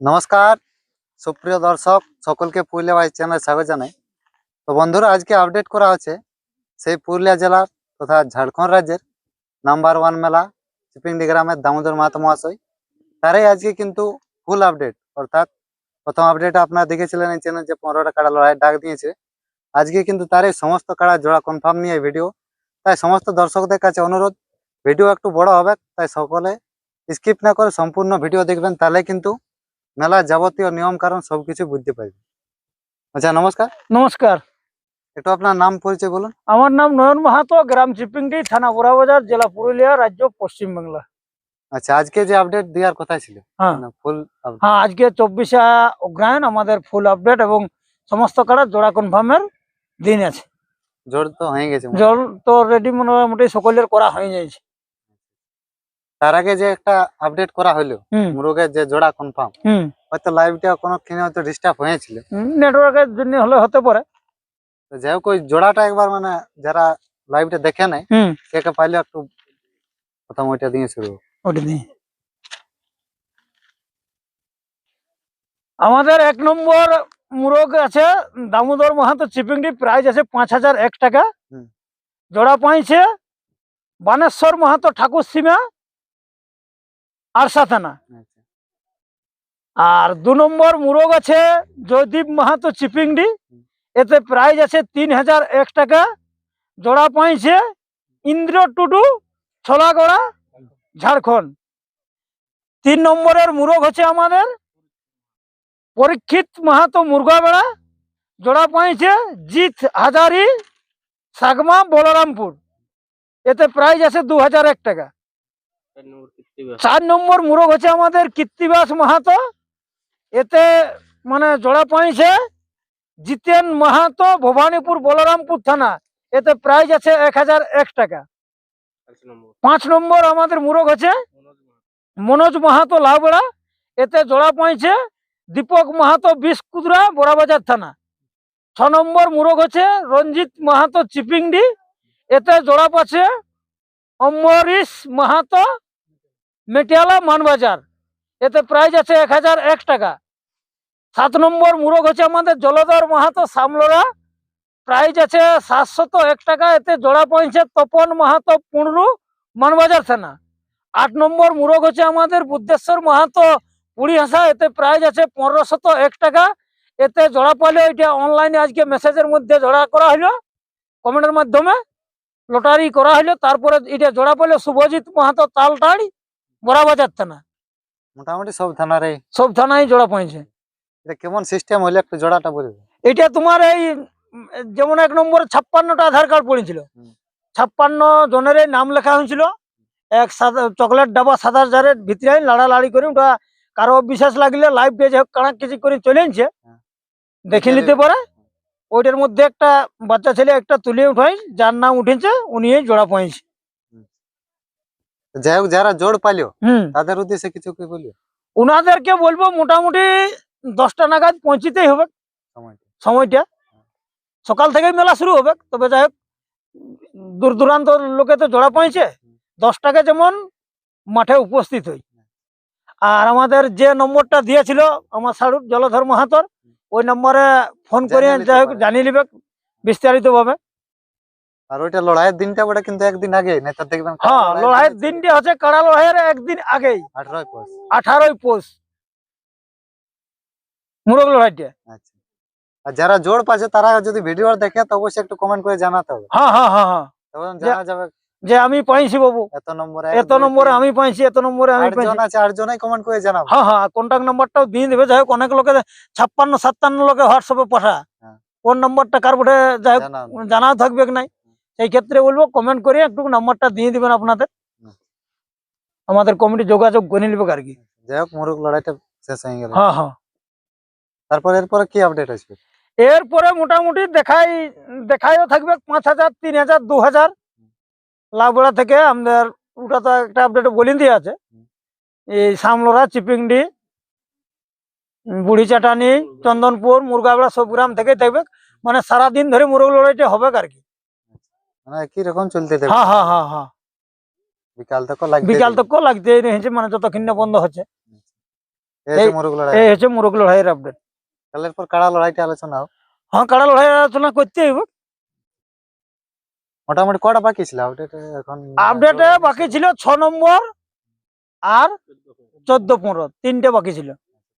নমস্কার, সুপ্রিয় দর্শক, সকলকে পুরুলিয়া বাইশ চ্যানেল স্বাগত জানাই। তো বন্ধুরা, আজকে আপডেট করা হচ্ছে সেই পুরুলিয়া জেলার তথা ঝাড়খণ্ড রাজ্যের নাম্বার ওয়ান মেলা চিপিংডি গ্রামের দামোদর মাহাতো মহাশয়। তারাই আজকে কিন্তু ফুল আপডেট অর্থাৎ প্রথম আপডেট আপনারা দেখেছিলেন এই চ্যানেল যে পনেরোটা কাড়া লড়াই ডাক দিয়েছে। আজকে কিন্তু তারাই সমস্ত কাড়া জোড়া কনফার্ম নিয়ে ভিডিও তাই সমস্ত দর্শকদের কাছে অনুরোধ ভিডিও একটু বড় হবে, তাই সকলে স্কিপ না করে সম্পূর্ণ ভিডিও দেখবেন, তাহলে কিন্তু মেলার যাবতীয় নিয়ম কারণ সবকিছু বুঝতে পারবে। আচ্ছা নমস্কার। নমস্কার। একটু আপনার নাম পরিচয় বলুন। আমার নাম নয়ন মাহাতো গ্রাম চিপিংডি থানা বোরাবাজার জেলা পুরুলিয়া রাজ্য পশ্চিমবাংলা আচ্ছা আজকে যে আপডেট দেওয়ার কথা ছিল হ্যাঁ। ফুল হ্যাঁ আজকে চব্বিশে অগ্রায়ণ আমাদের ফুল আপডেট এবং সমস্ত কাড়া জোড়া কনফার্মের দিন আছে। জোর তো হয়ে গেছে। জল তো রেডি মোটামুটি সকলের করা হয়ে যাচ্ছে। তার আগে যে একটা আপডেট করা হলো মুরগের যে জোড়া কনফার্ম হয়তো লাইভটা কোনো ক্ষণে হয়তো ডিস্টার্ব হয়েছিল। নেটওয়ার্কের জন্য হলে হতে পারে। যাই হোক ওই জোড়াটা একবার মানে যারা লাইভটা দেখে নেয় কে পাইলে একটু প্রথম ওইটা দিয়ে শুরু। ওটা নিয়ে আমাদের এক নম্বর মুরগ আছে দামোদর মাহাতো চিপিংডি প্রাইস আছে পাঁচ হাজার এক টাকা। জোড়া পাইছে বানেশ্বর মাহাতো ঠাকুর সীমা। আরসা থানা আচ্ছা। আর দু নম্বর মুরগ আছে জয়দীপ মাহাতো চিপিংডি। এতে প্রাইজ আছে তিন হাজার এক টাকা। জোড়া পাইছে ইন্দ্র টুডু ছলাগড়া ঝাড়খণ্ড। তিন নম্বরের মুরগ হচ্ছে আমাদের পরীক্ষিত মাহাতো মুরগাবেড়া জোড়া পাইছে জিৎ হাজারি সাগমা বলরামপুর। এতে প্রাইজ আছে দু হাজার এক টাকা। চার নম্বর মুরগ হচ্ছে আমাদের কীর্তিবাস মাহাতো। এতে মানে জোড়া পাইছে জিতেন মাহাতো ভবানীপুর বলরামপুর থানা। এতে প্রাইজ আছে এক হাজার এক টাকা। পাঁচ নম্বর। আমাদের মুরগ আছে মনোজ মাহাতো। লাউবেড়া। এতে জোড়া পাইছে দীপক মাহাতো বিস্কুদরা বড়াবাজার থানা। ছ নম্বর মুরগ হচ্ছে রঞ্জিত মাহাতো চিপিংডি। এতে জোড়া পাচ্ছে অম্বরীশ মাহাতো মেটিয়ালা মানবাজার। এতে প্রাইস আছে এক হাজার এক টাকা। সাত নম্বর মুরগ হচ্ছে আমাদের জলধর মাহাতো সামলোরা। প্রাইস আছে সাতশত এক টাকা। এতে জোড়া পয়েছে তপন মাহাতো পুনরু মানবাজার থানা। আট নম্বর মুরগ হচ্ছে আমাদের বুদ্ধেশ্বর মাহাতো পুরী হাসা। এতে প্রাইস আছে পনেরোশত এক টাকা। এতে জোড়া পাইলে এটা অনলাইনে আজকে মেসেজের মধ্যে জোড়া করা হলো। কমেন্টের মাধ্যমে লটারি করা হলো। তারপরে এটা জোড়া পাইলে শুভজিৎ মাহাতো তালটাড়ি। বড়াবাজার থানা। মোটামুটি সব থানারে সব থানায় জোড়া পয়েছে এটা কেমন সিস্টেম হইলে একটু জোড়াটা বলবে? এটা তোমার এই যেমন এক নম্বর ছাপ্পান্নটা আধার কার্ড পড়েছিল। ছাপ্পান্ন জনের নাম লেখা হয়েছিল। এক সাদা চকলেট ডাবা সাদা জারের ভিতরে লাড়ালাড়ি করে ওটা কারও বিশ্বাস লাগলে লাইভ ডে হোক কানা কিছু করে চলে এনছে হ্যাঁ। দেখে নিতে পারে। ওইটার মধ্যে একটা বাচ্চা ছেলে একটা তুলে উঠাই যার নাম উঠেছে উনি জোড়া পয়েছে যাই হোক যারা জোর হুম। তাদের উদ্দেশ্যে কিছু কি বলবে ওনাদেরকে বলব মোটামুটি দশটা নাগাদ পৌঁছিতেই হবে। সময়টা। সকাল থেকেই মেলা শুরু হবে তবে যাই হোক দূর দূরান্ত লোকে তো জোড়া পাইছে দশটাকে যেমন মাঠে উপস্থিত হই। আর আমাদের যে নম্বরটা দিয়েছিল আমার শাহরুখ জলধর মাহাতর ওই নম্বরে ফোন করে যাই হোক জানিয়ে নিবে বিস্তারিত ভাবে আর ওইটা লড়াইয়ের দিনটা ওটা কিন্তু একদিন আগে নেতা দেখবেন হ্যাঁ লড়াইয়ের দিনটি হচ্ছে কাড়া লড়াইয়ের একদিন আগেই। আঠারোই পৌষ। আঠারোই পৌষ। মুরগ লড়াইটা। আচ্ছা। আর যারা জোর পাচ্ছে তারা যদি ভিডিও দেখে তো অবশ্যই একটু কমেন্ট করে জানাতে হবে। হ্যাঁ হ্যাঁ হ্যাঁ হ্যাঁ। তখন যে- জানা যাবে যে আমি পাইছি বাবু। এত নম্বরে এত নম্বরে আমি পাইছি এত নম্বরে আমি পাইছি। আটজন আছে আটজনই কমেন্ট করে জানাব। হ্যাঁ হ্যাঁ কন্ট্যাক্ট নাম্বারটাও দিয়ে দেবে। যাই হোক অনেক লোকে ছাপ্পান্ন সাতান্ন লোকে হোয়াটসঅ্যাপে পাঠা। কোন নাম্বারটা কার বটে? যাই হোক জানাও থাকবে কি নাই? সেই ক্ষেত্রে বলব কমেন্ট করে একটু নাম্বারটা দিয়ে দিবেন আপনাদের। আমাদের কমিটি যোগাযোগ করে নিবে আর কি। যাই হোক মুরুগ লড়াইটা শেষ হয়ে গেল। হ্যাঁ হ্যাঁ। তারপর এরপরে কি আপডেট আসবে? এরপরে মোটামুটি দেখাই দেখাইও থাকবে পাঁচ হাজার তিন হাজার দু হাজার। লাভবেড়া থেকে আমাদের ওটা তো একটা আপডেট বলি দিয়ে আছে। এই সামলোরা চিপিংডি বুড়ি চাটানি চন্দনপুর মুরগাবেড়া সব গ্রাম থেকে দেখবে। মানে সারাদিন ধরে মুরগ লড়াইটা হবে আর কি। মানে কি রকম চলতে হ্যাঁ হ্যাঁ হ্যাঁ হ্যাঁ। বিকাল তক বিকাল তক লাগতে মানে যতক্ষণ না বন্ধ হচ্ছে। এই মুরগ লড়াই। এই হচ্ছে মোরগ লড়াইয়ের আপডেট তাহলে এরপর কাড়া লড়াইটা আলোচনা হোক। হ্যাঁ কাড়া লড়াই আলোচনা করতে হইব। মোটামুটি কটা বাকি ছিল? আপডেট এখন আপডেটে বাকি ছিল ছ নম্বর আর চোদ্দ পনেরো। তিনটে বাকি ছিল।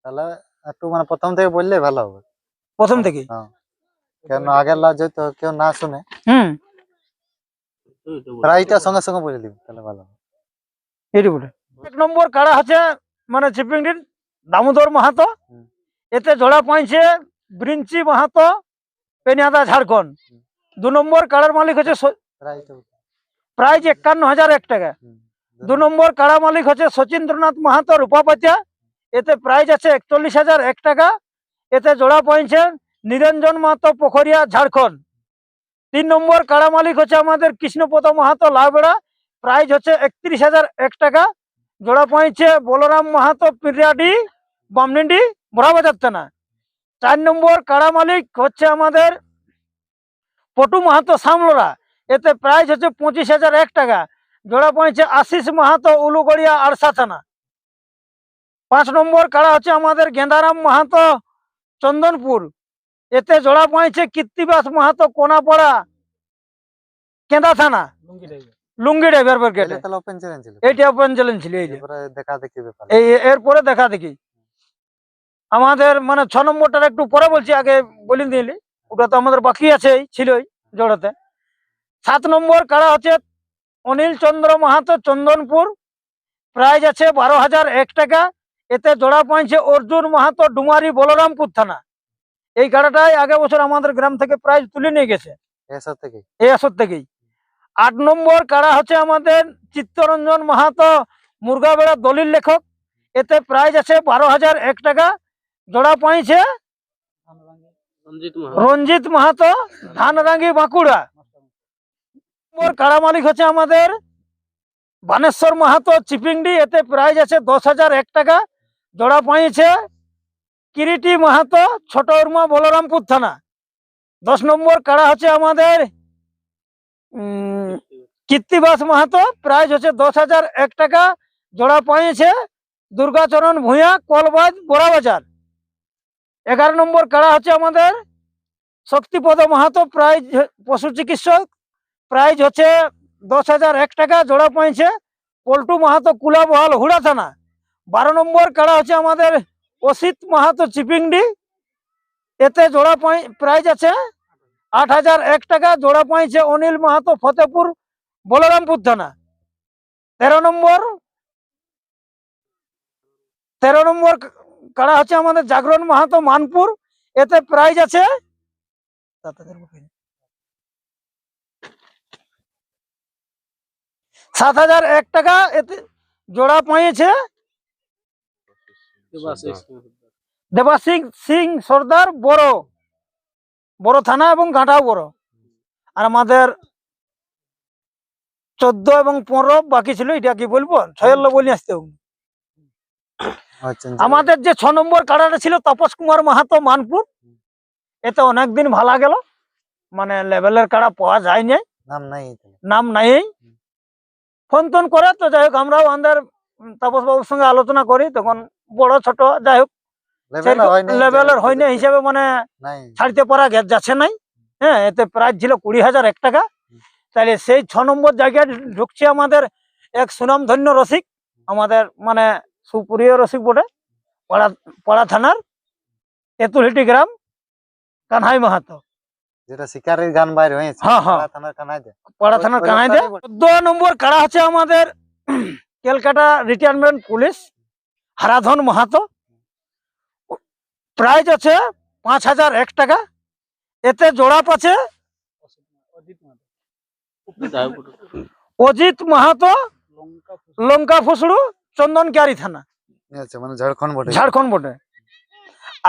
তাহলে একটু মানে প্রথম থেকে বললে ভালো হবে। প্রথম থেকে হ্যাঁ। কেন আগের লাজ হয়তো কেউ না শুনে হুম। প্রাইসটা সঙ্গে সঙ্গে বলে দিবি তাহলে ভালো এটি বলে। এক নম্বর কাড়া হচ্ছে মানে দামোদর মাহাতো। এতে জোড়া পাইছে ব্রিঞ্চি মাহাতো পেনিয়াদা ঝাড়খণ্ড। দু নম্বর কাড়ার মালিক হচ্ছে প্রাইজ একান্ন হাজার এক টাকা। দু নম্বর কাড়া মালিক হচ্ছে সচিন্দ্রনাথ মাহাতো রূপাপাতিয়া এতে প্রাইজ আছে একচল্লিশ হাজার এক টাকা। এতে জোড়া পাইছে নিরঞ্জন মাহাতো পোখরিয়া ঝাড়খণ্ড। তিন নম্বর কাড়া মালিক হচ্ছে আমাদের কৃষ্ণপদ মাহাতো লাউবেড়া প্রাইজ হচ্ছে একত্রিশ হাজার এক টাকা। জোড়া পাইছে বলরাম মাহাতো পিরিয়াডি বামনিন্ডি বড়াবাজার থানা। চার নম্বর কাড়া মালিক হচ্ছে আমাদের পটু মাহাতো সামলোরা। এতে প্রাইজ হচ্ছে পঁচিশ হাজার এক টাকা। জোড়া পয়েছে আশিস মাহাতো উলুগড়িয়া আরসা থানা। পাঁচ নম্বর কাড়া হচ্ছে আমাদের গেন্দারাম মাহাতো চন্দনপুর। এতে জোড়া পয়েছে কীর্তিবাস মাহাতো কোনাপাড়া কেন্দা থানা। লুঙ্গি ড্রাইভার ব্রিগেড এটা তাহলে ওপেন চ্যালেঞ্জ ছিল। এইটা ওপেন চ্যালেঞ্জ ছিল এই যে। এরপরে দেখা দেখি এই এরপরে দেখা দেখি। আমাদের মানে ছ নম্বরটার একটু পরে বলছি আগে বলি দিলি। ওটা তো আমাদের বাকি আছে ছিলই জড়াতে। সাত নম্বর কারা হচ্ছে অনিল চন্দ্র মাহাতো চন্দনপুর। প্রাইজ আছে বারো হাজার এক টাকা। এতে জোড়া পাইছে অর্জুন মাহাতো ডুমারি বলরামপুর থানা। এই কাড়াটাই আগে বছর আমাদের গ্রাম থেকে প্রাইজ তুলে নিয়ে গেছে। এই আসর থেকেই? আট নম্বর কাড়া হচ্ছে আমাদের চিত্তরঞ্জন মাহাতো মুরগাবেড়া দলিল লেখক। এতে প্রাইজ আছে বারো হাজার এক টাকা। জোড়া পাইছে রঞ্জিত মাহাতো। ধানরাঙ্গি বাঁকুড়া। নম্বর কাড়া মালিক হচ্ছে আমাদের বানেশ্বর মাহাতো চিপিংডি। এতে প্রাইজ আছে দশ হাজার এক টাকা। জোড়া পাইছে কিরিটি মাহাতো ছোট উর্মা বলরামপুর থানা। দশ নম্বর কাড়া হচ্ছে আমাদের কীর্তিবাস মাহাতো। প্রাইজ হচ্ছে দশ হাজার এক টাকা। জোড়া পাইছে দুর্গাচরণ ভূঁইয়া, কলবাজ, বড়াবাজার। এগারো নম্বর কাড়া হচ্ছে আমাদের শক্তিপদ মাহাতো। প্রাইজ পশু চিকিৎসক। প্রাইজ হচ্ছে দশ হাজার এক টাকা, জোড়া পাইছে পল্টু মাহাতো, কুলাবহাল, হুড়া থানা। বারো নম্বর কাড়া হচ্ছে আমাদের অসিত মাহাতো চিপিংডি এতে জোড়া প্রাইজ আছে আট হাজার এক টাকা, জোড়া পাইছে অনিল মাহাতো ফতেপুর বলরামপুর থানা তেরো নম্বর তেরো নম্বর কারা হচ্ছে আমাদের জাগরণ মাহাতো মানপুর, এতে প্রাইজ আছে সাত হাজার এক টাকা, এতে জোড়া পাইছে দেবাসিং সিং সর্দার বড়। বড় থানা এবং ঘাটাও বড়। আর আমাদের চোদ্দ এবং পনেরো বাকি ছিল এটা কি বলব? ছয়ের বলে আসতে আচ্ছা আমাদের যে ছ নম্বর কাড়াটা ছিল তাপস কুমার মাহাতো মানপুর। এতে অনেকদিন ভালা গেল। মানে লেভেলের কাড়া পাওয়া যায় নাই নাম নাই নাম নাই। ফোন টোন করে তো যাই হোক আমরাও আমাদের তাপস বাবুর সঙ্গে আলোচনা করি তখন বড় ছোট যাই হোক লেভেলের হয় না হিসাবে মানে ছাড়তে পারা যাচ্ছে নাই হ্যাঁ এতে প্রাইজ ছিল কুড়ি হাজার এক টাকা। তাহলে সেই ছ নম্বর জায়গায় ঢুকছে আমাদের এক সুনামধন্য রসিক আমাদের মানে সুপ্রিয় রসিক বটে পাড়া পাড়া থানার তেতুলহিটি গ্রাম কানহাই মাহাতো। যেটা শিকারের গান বাইরে হয়েছে হ্যাঁ, হ্যাঁ। পাড়া থানার কানাই দে। চোদ্দ নম্বর কাড়া হচ্ছে আমাদের Calcutta retirement police Haradhan Mahato. Prize আছে পাঁচ হাজার এক টাকা। এতে জোড়াপ আছে অজিত মাহাতো লঙ্কা ফুসড়ু চন্দন ক্যারি থানা। ঝাড়খন্ড মানে ঝাড়খণ্ড বটে।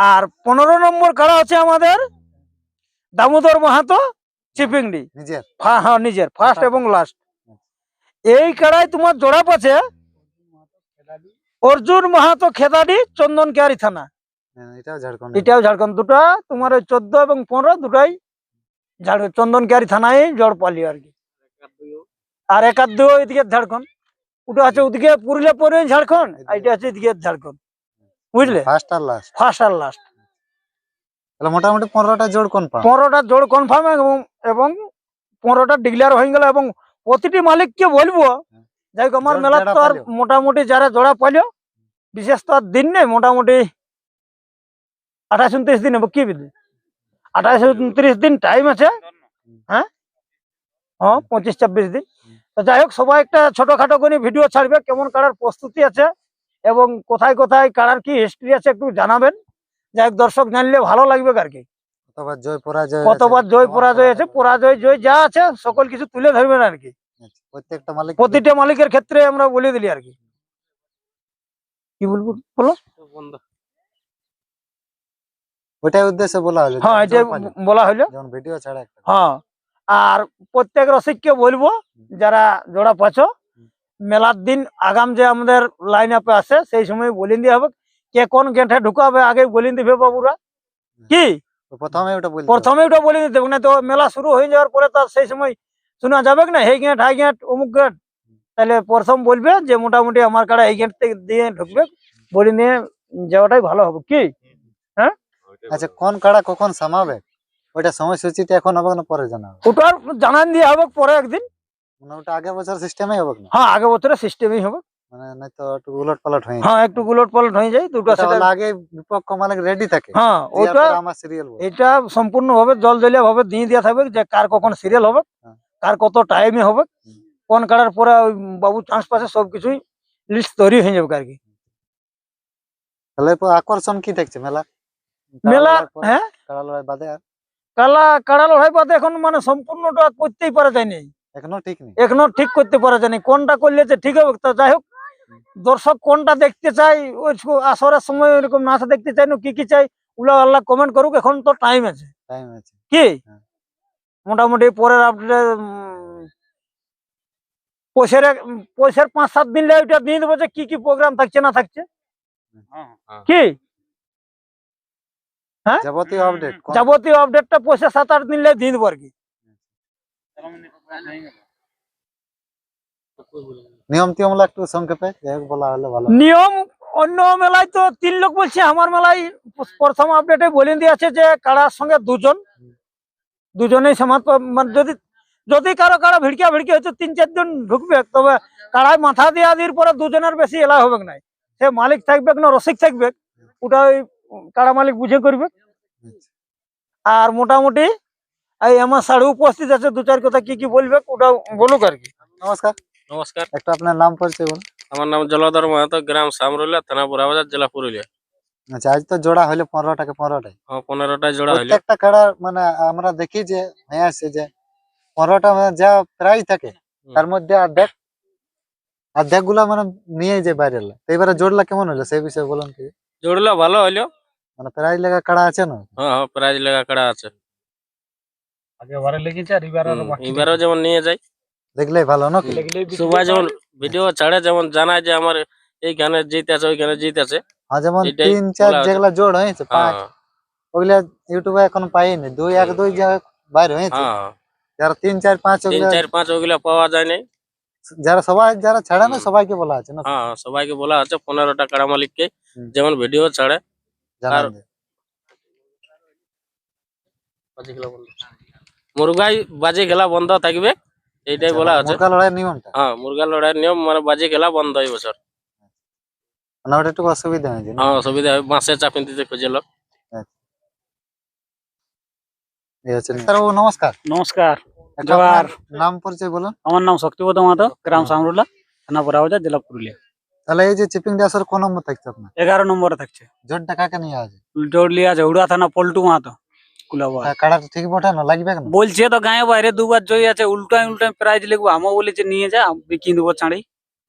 আর পনেরো নম্বর কাড়া আছে আমাদের দামোদর মাহাতো চিপিংডি। নিজের। হ্যাঁ নিজের ফার্স্ট এবং লাস্ট এই কাড়ায় তোমার জোড়াপ আছে অর্জুন মাহাতো খেদাডি চন্দন কেয়ারি থানা। হ্যাঁ, এটাও ঝাড়খণ্ড। দুটা তোমার ওই চোদ্দ এবং পনেরো দুটাই ঝাড় চন্দন কেয়ারি থানায় জড় পালি আর কি। আর একাদ দুই এদিকে ঝাড়খণ্ড। ওটা আছে ওদিকে পুরুলিয়া পরে ঝাড়খণ্ড আর এটা আছে এদিকে ঝাড়খণ্ড। বুঝলে? ফার্স্ট আর লাস্ট ফার্স্ট আর লাস্ট তাহলে মোটামুটি পনেরোটা জোড় কোন পা পনেরোটা জোড় কনফার্ম এবং এবং পনেরোটা ডিক্লেয়ার হয়ে গেল এবং প্রতিটি মালিককে বলব যাই হোক আমার মেলা তো আর মোটামুটি যারা জোড়া পাইলো বিশেষ তো আর দিন নেই মোটামুটি আঠাশ উনত্রিশ দিন হবে কি বিধি আঠাশ উনত্রিশ দিন টাইম আছে। হ্যাঁ? হ্যাঁ পঁচিশ ছাব্বিশ দিন। তো যাই হোক সবাই একটা ছোটখাটো করে ভিডিও ছাড়বে কেমন কাড়ার প্রস্তুতি আছে এবং কোথায় কোথায় কাড়ার কি হিস্ট্রি আছে একটু জানাবেন। যাই হোক দর্শক জানলে ভালো লাগবে আর কি। কতবার জয় পরাজয় কতবার জয় পরাজয় আছে পরাজয় জয় যা আছে সকল কিছু তুলে ধরবেন আর কি। প্রত্যেকটা মালিক প্রতিটা মালিকের ক্ষেত্রে আমরা বলে দিলি আর কি। কি বলব? বলো। ওইটাই উদ্দেশ্যে বলা হলো। হ্যাঁ এটা বলা হলো। যেমন ভিডিও ছাড়া একটা। হ্যাঁ আর প্রত্যেক রসিককে বলব যারা জোড়া পাচ্ছ মেলার দিন আগাম যে আমাদের লাইন আপে আছে সেই সময় বলিন দিয়ে হবে কে কোন গেঁটে ঢুকাবে আগে বলিন দিবে বাবুরা। কি? প্রথমে ওটা প্রথমে ওটা বলে দিতে হবে না তো মেলা শুরু হয়ে যাওয়ার পরে তার সেই সময় শোনা যাবে না? হেই গেট হাই গেট অমুক গেট তাহলে প্রথম বলবে যে মোটামুটি আমার কাড়া এই গেট থেকে দিয়ে ঢুকবে বলে নিয়ে যাওয়াটাই ভালো হবে। কি? হ্যাঁ? আচ্ছা কোন কাড়া কখন সামাবে? ওইটা সময়সূচিটা এখন হবে না পরে জানাবে ওটার জানান দিয়ে হবে পরে একদিন। মানে ওটা আগের বছর সিস্টেমে হবে না? হ্যাঁ আগে বছরের সিস্টেমই হবে। মানে নাই তো একটু উলট পালট হয়ে হ্যাঁ একটু গুলট পালট হয়ে যায় দুটো ওটা সেটা আগে বিপক্ষ মালিক রেডি থাকে। হ্যাঁ পরে আমার সিরিয়াল এটা সম্পূর্ণ ভাবে জল জলিয়া ভাবে দিয়ে দেওয়া থাকবে যে কার কখন সিরিয়াল হবে। হ্যাঁ। কার কত টাইমে হবে কোন কাড়ার পরে ওই বাবু চান্স পাশে সবকিছুই লিস্ট তৈরি হয়ে যাবে আর কি তাহলে আকর্ষণ কি দেখছে মেলা? মেলা হ্যাঁ? কাড়া লড়াই বাদে আর? কালা কাড়া লড়াই বাদে এখন মানে সম্পূর্ণটা করতেই পারা যায়নি। এখনও ঠিক নেই? এখনও ঠিক করতে পারা যায়নি। কোনটা করলে যে ঠিক হবে তা যাই হোক দর্শক কোনটা দেখতে চাই ওই আসরের সময় ওইরকম নাচ দেখতে চাই না কি কি চাই উলা আল্লাহ কমেন্ট করুক এখন তো টাইম আছে। টাইম আছে। কি? হ্যাঁ। মোটামুটি পরের আপডেট পয়সার পয়সার পাঁচ সাত দিন লাগে ওইটা দিয়ে দেবো যে কি কি প্রোগ্রাম থাকছে না থাকছে। কি? যাবতীয় আপডেট যাবতীয় আপডেটটা পয়সা সাত আট দিন লাগে দিয়ে দেবো আর কি। নিয়ম টিয়ম একটু সংক্ষেপে বলা হলে ভালো নিয়ম অন্য মেলায় তো তিন লোক বলছে আমার মেলায় প্রথম আপডেটে বলে দিয়েছে যে কাড়ার সঙ্গে দুজন। দুজনেই সমান মানে যদি যদি কারও কারও ভিড়কিয়া ভিড়কি হয়তো তিন চারজন ঢুকবে তবে কাড়ায় মাথা দিয়ে দির পরে দুজনের বেশি এলা হবে না সে মালিক থাকবে না রসিক থাকবে ওটা ওই কাড়া মালিক বুঝে করবে। আর মোটামুটি এই আমার সাড়ে উপস্থিত আছে দু চার কথা কি কি বলবে ওটা বলুক আর কি। নমস্কার। নমস্কার। একটা আপনার নাম পরিচয় বলুন। আমার নাম জলধর মাহাতো গ্রাম সামরুলিয়া থানা বুড়াবাজার জেলা পুরুলিয়া। আচ্ছা আজ তো জোড়া হইল পনেরো টাকা পনেরোটাই। আমার পনেরোটা জোড়া হইল। প্রত্যেকটা কাড়া মানে আমরা দেখি যে হয়ে আসছে যে পনেরোটা মানে যা প্রাইস থাকে তার মধ্যে অর্ধেক অর্ধেকগুলা মানে নিয়ে যায় বাইরে তো এবারে জোড়লা কেমন হলো সেই বিষয়ে বলুন কি? জোড়লা ভালো হইল। মানে প্রাইজ লেগা কাড়া আছে না? হ্যাঁ হ্যাঁ প্রাইজ লেগা কাড়া আছে। আগেবারে লেগেছে আর হুম, এবারও যেমন নিয়ে যাই দেখলেই ভালো না সবাই যেমন ভিডিও ছাড়ে যেমন জানায় যে আমার এই গানে জিত আছে ওই গানে জিত আছে। হ্যাঁ যেমন এটাই তিন চার বলা হচ্ছে। যেগুলা জোড় হয়েছে পাঁচ হ্যাঁ ওগুলা ইউটিউবে এখন পাইনি দুই এক দুই যা বাইরে হয়েছে হ্যাঁ যারা তিন চার পাঁচ তিন ওগুলা চার পাঁচ ওগুলা পাওয়া যায় নাই যারা সবাই যারা ছাড়ে না হুম। সবাইকে বলা আছে না হ্যাঁ সবাইকে বলা আছে পনেরোটা কাড়া মালিককে হুম। যেমন ভিডিও ছাড়ে জানান আর- দে। মুরগাই বাজি খেলা বন্ধ থাকবে এইটাই বলা আছে মুরগা লড়াইয়ের নিয়মটা হ্যাঁ মুরগা লড়াইয়ের নিয়ম মানে বাজি খেলা বন্ধ এই বছর ওটা একটু অসুবিধা হয়েছে হ্যাঁ অসুবিধা হয় বাঁশে চাপিন দিতে খুঁজে লোক। হচ্ছে নমস্কার। নমস্কার। আপনার নাম পরিচয় বলুন। আমার নাম শক্তিপদ মাহাতো গ্রাম। সামরুল্লা থানা বড়াবাজার জেলা পুরুলিয়া। তাহলে এই যে চিপিং ডাসের কোন নম্বর থাকছে আপনার? এগারো নম্বরে থাকছে। জোরটা কাকে নিয়ে আছে? জোরলিয়া ঝৌড়া থানা পল্টু মাহাতো কুলাবা কাড়াটা ঠিক বটে না লাগবে কেন? বলছে তো গায়ে বাইরে দুবার জয় আছে উল্টাই উল্টাই প্রাইজ লিখব। আমও বলেছে নিয়ে যা আমি বিকিয়ে দেবো ছাড়ি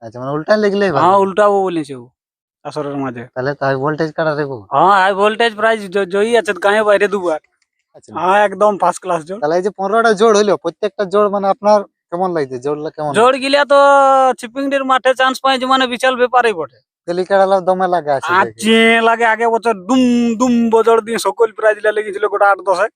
আচ্ছা মানে উল্টা লিখলেই ভালো। হ্যাঁ উল্টাবো বলেছে ও। আসরের মাঝে। তাহলে তাই ভোল্টেজ কাটা রেখো হ্যাঁ হাই ভোল্টেজ প্রাইজ জয়ী আছে গায়ে বাইরে দুবার আচ্ছা। হ্যাঁ একদম ফার্স্ট ক্লাস জোর তাহলে এই যে পনেরোটা জোর হইল প্রত্যেকটা জোড় মানে আপনার কেমন লাগছে? জোড়লা কেমন? জোর গিলা তো চিপিংডির মাঠে চান্স পাইছে মানে বিশাল ব্যাপারই বটে। তেলি কাড়ালা দমে লাগা আছে দেখি। আজে লাগে আগে বছর দুম দুম বছর দিয়ে সকল প্রাইজ লেগেছিল গোটা আট দশে।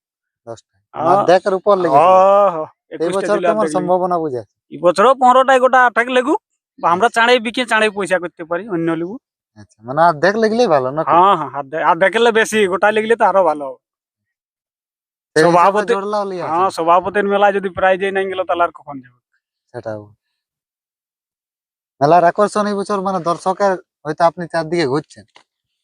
অর্ধেকের উপর লেগেছে। ও এই বছর কেমন সম্ভাবনা বুঝে এই বছর পনেরোটাই গোটা আঠাক লেগু। আমরা চাঁড়াই বিকে চাঁড়াই পয়সা করতে পারি অন্য লেবু আচ্ছা মানে দেখ লাগলেই ভালো না হ্যাঁ হ্যাঁ আর দেখলে বেশি গোটা লিখলে তো আরও ভালো। সভাপতি- হ্যাঁ সভাপতির মেলায় যদি প্রাইজ নাই গেল তাহলে আর কখন যাবে? সেটাও। মেলার আকর্ষণ এই বছর মানে দর্শকের হয়তো আপনি চারদিকে ঘুরছেন।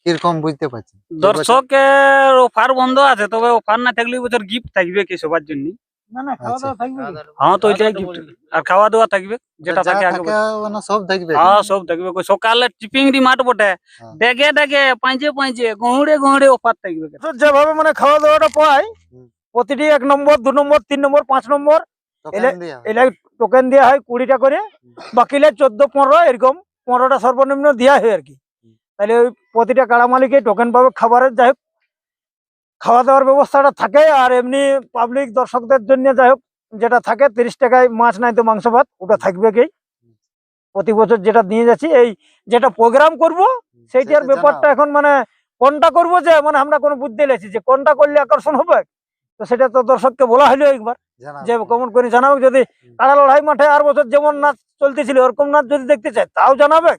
কীরকম বুঝতে পারছেন? দর্শকের অফার বন্ধ আছে তবে অফার না থাকলে বছর গিফট থাকবে কি সবার জন্য? না না খাওয়া আচ্ছা। দাওয়া থাকবে হ্যাঁ তো ওইটাই গিফট আর খাওয়া দাওয়া থাকবে যেটা থাকে আগে মানে সব দেখবে হ্যাঁ সব থাকবে। সকালে চিপিংড়ি মাঠ বটে। হ্যাঁ। ডেকে ডেকে পাঁচে পাঁচে গহুড়ে গহুড়ে অফার থাকবে। তো যেভাবে মানে খাওয়া দাওয়াটা পাই প্রতিটি এক নম্বর দু নম্বর তিন নম্বর পাঁচ নম্বর টোকেন এলে- হয়। টোকেন দেওয়া হয় কুড়িটা করে। বাকিলে চোদ্দ পনেরো এরকম পনেরোটা সর্বনিম্ন দেওয়া হয় আর কি। তাহলে ওই প্রতিটা কাড়া মালিকে টোকেন পাবে খাবারের যাই হোক খাওয়া দাওয়ার ব্যবস্থাটা থাকে আর এমনি পাবলিক দর্শকদের জন্য যাই হোক যেটা থাকে তিরিশ টাকায় মাছ নাই তো মাংস ভাত ওটা থাকবে কি? প্রতি বছর যেটা নিয়ে যাচ্ছি এই যেটা প্রোগ্রাম করব সেইটার ব্যাপারটা এখন মানে কোনটা করব যে মানে আমরা কোনো বুদ্ধি লেছি যে কোনটা করলে আকর্ষণ হবে? তো সেটা তো দর্শককে বলা হলো একবার। যে কমন করে জানাবে যদি কাড়া লড়াই মাঠে আর বছর যেমন নাচ চলতেছিল ওরকম নাচ যদি দেখতে চায় তাও জানাবে?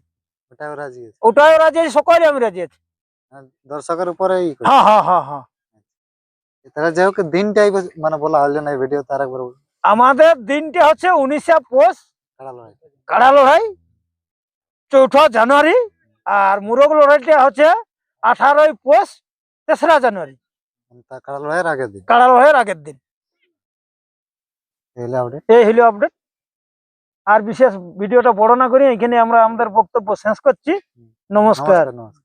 ওটাও রাজি সকলে আমি রাজি আছি। দর্শকের উপরে হ্যাঁ হ্যাঁ হ্যাঁ হ্যাঁ। তাহলে যাই হোক দিনটাই মানে বলা হলো না ভিডিও তার একবার। আমাদের দিনটা হচ্ছে উনিশে পৌষ কাড়া লড়াই। চৌঠা জানুয়ারি আর মুরগ লড়াইটা হচ্ছে আঠারোই পৌষ তেসরা জানুয়ারি। মানে কাড়া লড়াইয়ের আগের দিন। কাড়া লড়াইয়ের আগের দিন। এই হলো আপডেট আর বিশেষ ভিডিওটা বড় না করে এখানে আমরা আমাদের বক্তব্য শেষ করছি। নমস্কার নমস্কার।